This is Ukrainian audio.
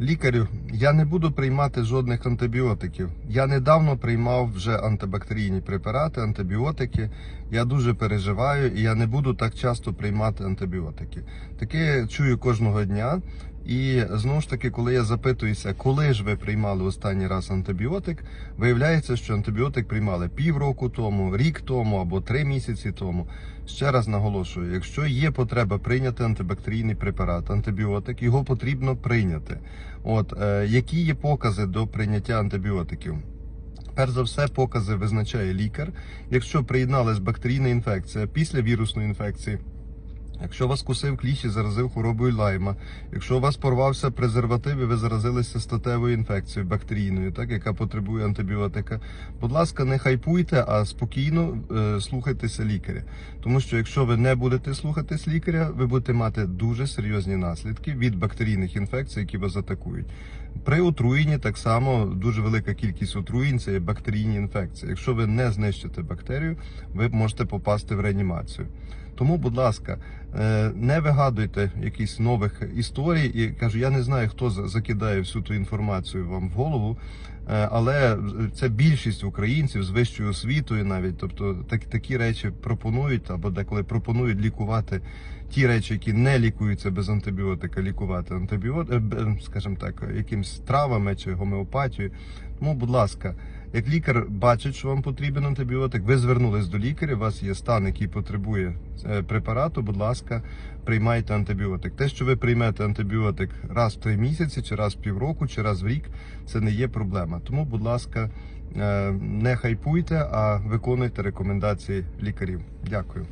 Лікарю, я не буду приймати жодних антибіотиків. Я недавно приймав вже антибактерійні препарати, антибіотики. Я дуже переживаю і я не буду так часто приймати антибіотики. Таке чую кожного дня. І знову ж таки, коли я запитуюся, коли ж ви приймали останній раз антибіотик, виявляється, що антибіотик приймали півроку тому, рік тому або три місяці тому. Ще раз наголошую: якщо є потреба прийняти антибактерійний препарат, антибіотик, його потрібно прийняти. От е, які є покази до прийняття антибіотиків? Перш за все, покази визначає лікар. Якщо приєдналась бактерійна інфекція після вірусної інфекції, якщо вас кусив кліщ і заразив хворобою лайма, якщо у вас порвався презерватив і ви заразилися статевою інфекцією бактерійною, так яка потребує антибіотика, будь ласка, не хайпуйте, а спокійно е, слухайтеся лікаря. Тому що якщо ви не будете слухатись лікаря, ви будете мати дуже серйозні наслідки від бактерійних інфекцій, які вас атакують. При отруєнні так само дуже велика кількість отруєнь це є бактерійні інфекції. Якщо ви не знищите бактерію, ви можете попасти в реанімацію. Тому, будь ласка, е, не вигадуйте якісь нових історій. І кажу, я не знаю, хто за- закидає всю ту інформацію вам в голову, е, але це більшість українців з вищою освітою, навіть тобто так, такі речі пропонують або деколи пропонують лікувати ті речі, які не лікуються без антибіотика, лікувати антибіот, е, скажімо так, якимсь травами чи гомеопатією. Тому, будь ласка, як лікар бачить, що вам потрібен антибіотик, ви звернулись до лікаря, у вас є стан, який потребує е, препарату, будь ласка, приймайте антибіотик. Те, що ви приймете антибіотик раз в три місяці, чи раз в півроку, чи раз в рік, це не є проблема. Тому, будь ласка, е, не хайпуйте, а виконуйте рекомендації лікарів. Дякую.